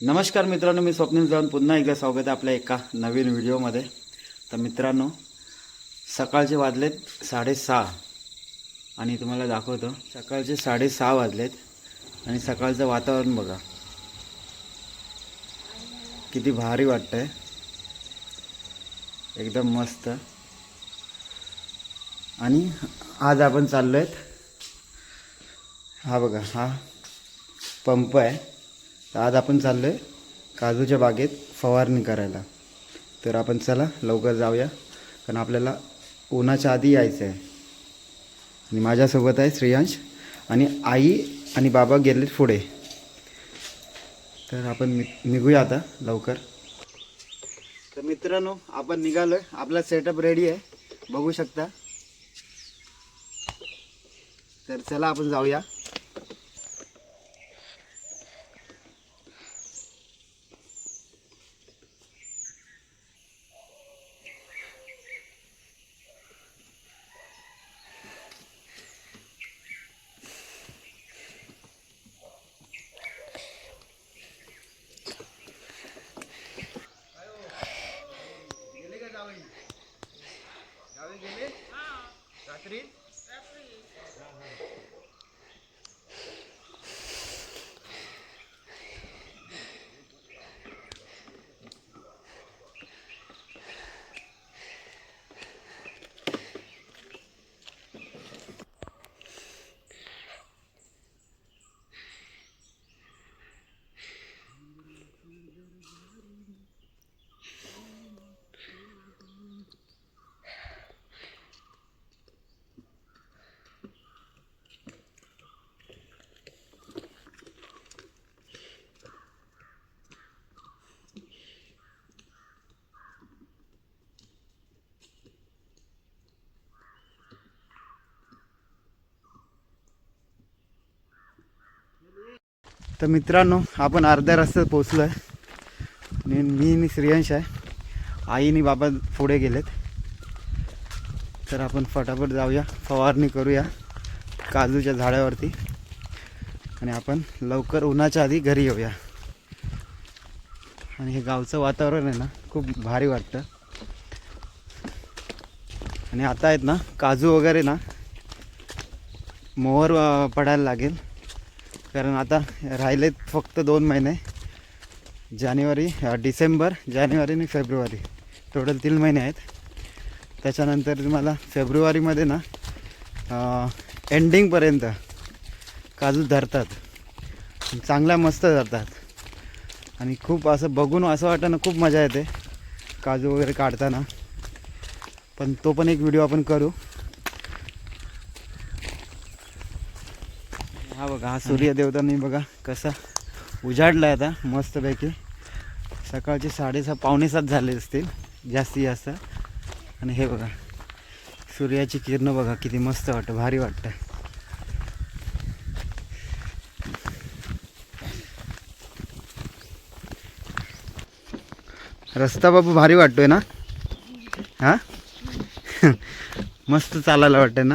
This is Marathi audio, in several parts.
नमस्कार मित्रांनो मी स्वप्नील जाऊन पुन्हा एकदा स्वागत आहे आपल्या एका नवीन व्हिडिओमध्ये. तर मित्रांनो सकाळचे वाजलेत साडेसहा. आणि तुम्हाला दाखवतो सकाळचे साडेसहा वाजलेत. आणि सकाळचं वातावरण बघा. किती भारी वाटतं आहे एकदम मस्त. आणि आज आपण चाललो आहेत हा बघा हा पंप आहे. आज आपण चाललो आहे काजूच्या बागेत फवारणी करायला. तर आपण चला लवकर जाऊया. कारण आपल्याला उन्हाच्या आधी यायचं आहे आणि माझ्यासोबत आहे श्रेयांश आणि आई आणि बाबा गेलेत पुढे. तर आपण निघूया आता लवकर. तर मित्रांनो आपण निघालो आहे आपला सेटअप रेडी आहे. बघू शकता. तर चला आपण जाऊया. तर मित्रांनो आपण अर्ध्या रस्त्यात पोचलो आहे आणि मी आणि श्रेयांश आहे. आई आणि बाबा पुढे गेलेत. तर आपण फटाफट जाऊया. फवारणी करूया काजूच्या झाडावरती. आणि आपण लवकर उन्हाच्या आधी घरी येऊया. आणि हे गावचं वातावरण आहे ना खूप भारी वाटतं. आणि आता आहेत ना काजू वगैरे ना मोहर पडायला लागेल. कारण आता राहिलेत फक्त दोन महिने. जानेवारी डिसेंबर जानेवारी आणि फेब्रुवारी. टोटल तीन महिने आहेत. त्याच्यानंतर तुम्हाला फेब्रुवारीमध्ये ना एंडिंगपर्यंत काजू धरतात. चांगल्या मस्त धरतात. आणि खूप असं बघून असं वाटतं ना खूप मजा येते. काजू वगैरे काढताना. पण तो पण एक व्हिडिओ आपण करू हा बघा हा सूर्यदेवतांनी बघा कसा उजाडला आता मस्तपैकी. सकाळचे साडेसहा पावणेसात झाले असतील जास्तीत जास्त. आणि हे बघा सूर्याची किरणं बघा किती मस्त वाटतं भारी वाटतं. रस्ता बाबू भारी वाटतोय ना? हा? मस्त चालायला वाटतंय ना?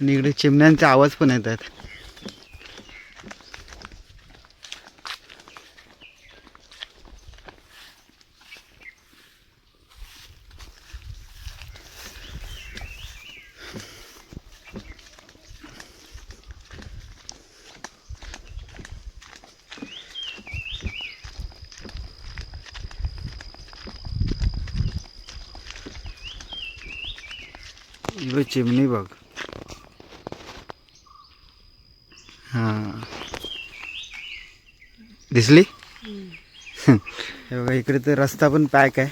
आणि इकडे चिमण्यांचे आवाज पण येत इकडे चिमणी बघ. हां. दिसली? हे बघा इकडे तर रस्ता पण पॅक आहे.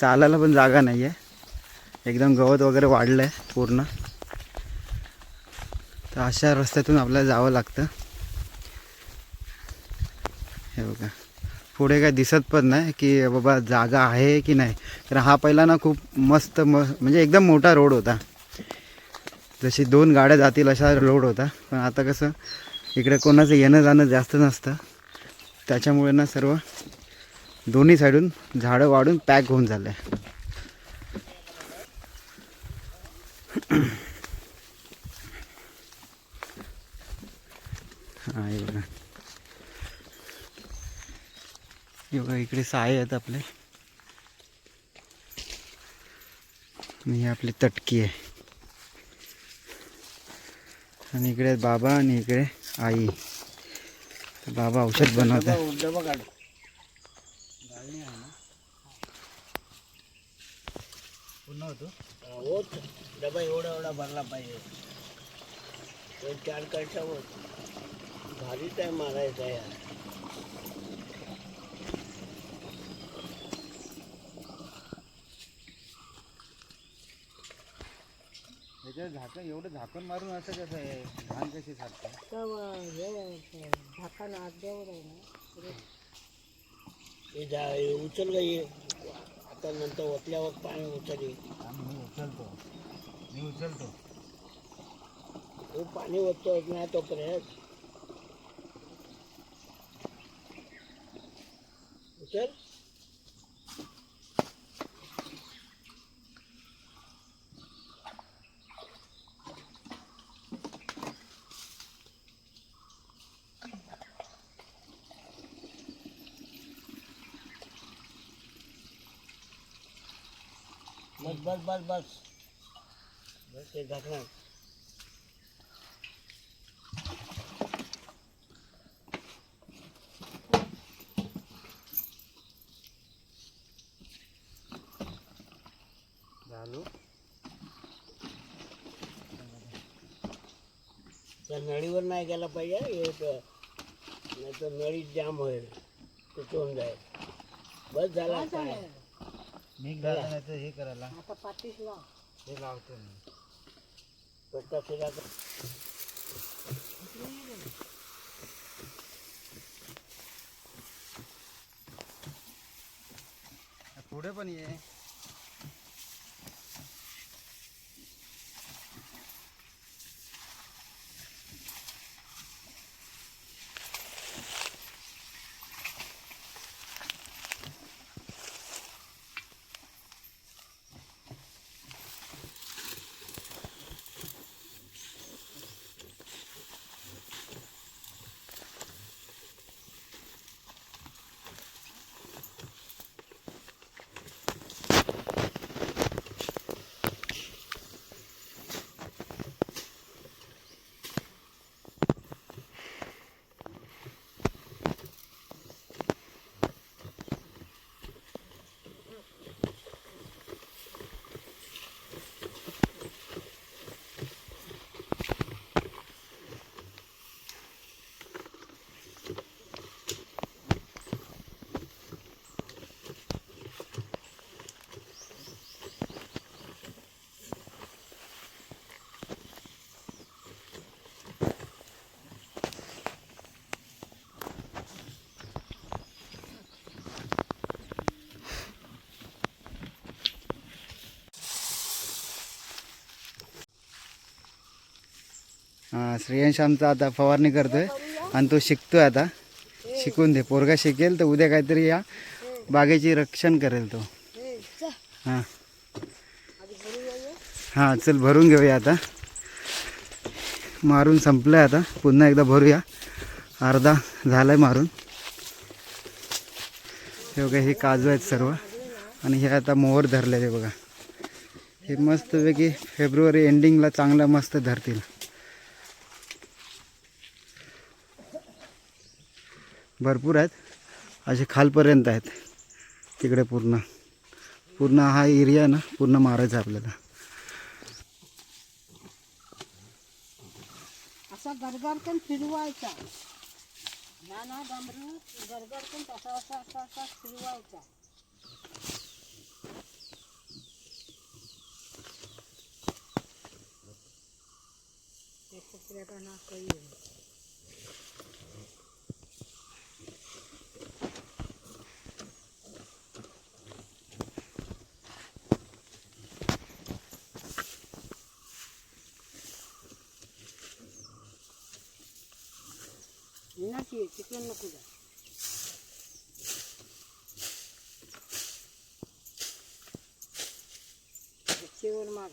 चालायला पण जागा नाही आहे एकदम गवत वगैरे वाढलं आहे पूर्ण. तर अशा रस्त्यातून आपल्याला जावं लागतं. हे बघा. पुढे काय दिसत पण नाही की बाबा जागा आहे की नाही. तर हा पहिला ना खूप मस्त म म्हणजे एकदम मोठा रोड होता. जशी दोन गाड्या जातील असा लोड होता. पण आता कसं इकडे कोणाचं येणं जाणं जास्त नसतं. त्याच्यामुळे ना सर्व दोन्ही साईडून झाडं वाढून पॅक होऊन झालं आहे हां बघा. बघा इकडे साय आहेत आपले. ही आपली तटकी आहे. आणि इकडे बाबा आणि इकडे आई. बाबा औषध बनवत डबा काढ होत डबा एवढा एवढा भरला पाहिजे तो चार कळशावर. भारीच आहे मारायचा यार. त्याच्यावर झाकण एवढं झाकण मारून असं कसं आहे? घाण कशी सारखं? झाकण आहे ना हे जा हे उचल ग ये आता नंतर ओतल्यावर पाणी उचल ये. मी उचलतो. मी उचलतो. तो पाणी ओततो नाही तोपर्यंत. उचल. बस बस बस. बस बस ते झाकणार झालो. त्या नळीवर नाही गेला पाहिजे एक नाही तर नळी जाम होईल तुटून जाईल. बस झाला काय मी झालं नाही तर हे करायला. आता पाठीस लाव हे लावतो मी. पट्टा सुद्धा पुढे पण ये. श्रेयांश आमचा आता फवारणी करतोय आणि तो शिकतोय आता. शिकून दे. पोरगा शिकेल तर उद्या काहीतरी या बागेची रक्षण करेल तो. हां. हां चल भरून घेऊया आता. मारून संपलं आहे आता. पुन्हा एकदा भरूया. अर्धा झाला आहे मारून. हे बघा हे काजू आहेत सर्व. आणि हे आता मोहर धरले ते बघा. हे मस्तपैकी फेब्रुवारी एंडिंगला चांगलं मस्त धरतील. भरपूर आहेत. असे खालपर्यंत आहेत. तिकडे पूर्ण. पूर्ण हा एरिया ना पूर्ण मारायचा आपल्याला. असा गरगर पण फिरवायचा. नाना डांबरू गरगर पण असा असा असा असा फिरवायचा. ते ना काही अशी आहे चिकन नको जा शेवण माग.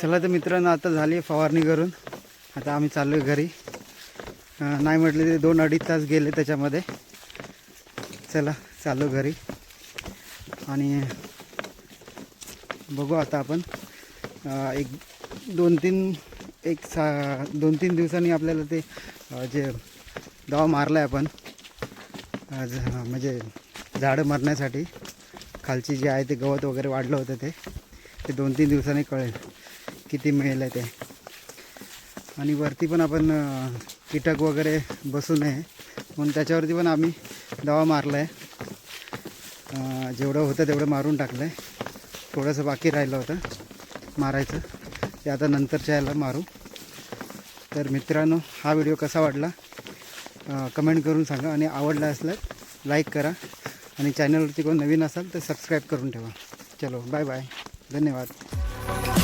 चला तर मित्रांनो आता झाली फवारणी करून. आता आम्ही चाललो घरी. नाही म्हटले तरी दोन अडीच तास गेले त्याच्यामध्ये. चला चाललो घरी. आणि बघू आता आपण. एक दोन तीन एक सा दोन तीन दिवसांनी आपल्याला ते जे दवा मारला आहे आपण म्हणजे झाडं मारण्यासाठी. खालची जी आहे ते गवत वगैरे वाढलं होतं ते ते दोन तीन दिवसांनी कळेल किती मिळेल आहे ते. आणि वरती पण आपण कीटक वगैरे बसू नये म्हणून त्याच्यावरती पण आम्ही दवा मारला आहे जेवढं होतं तेवढं मारून टाकलं आहे थोडंसं बाकी राहिलं होतं मारायचं. ते आता नंतरच्या याला मारू. तर मित्रांनो हा व्हिडिओ कसा वाटला? कमेंट करून सांगा आणि आवडला असल्यास लाईक करा. आणि चॅनलवरती कोण नवीन असाल तर सबस्क्राईब करून ठेवा. चलो बाय बाय धन्यवाद.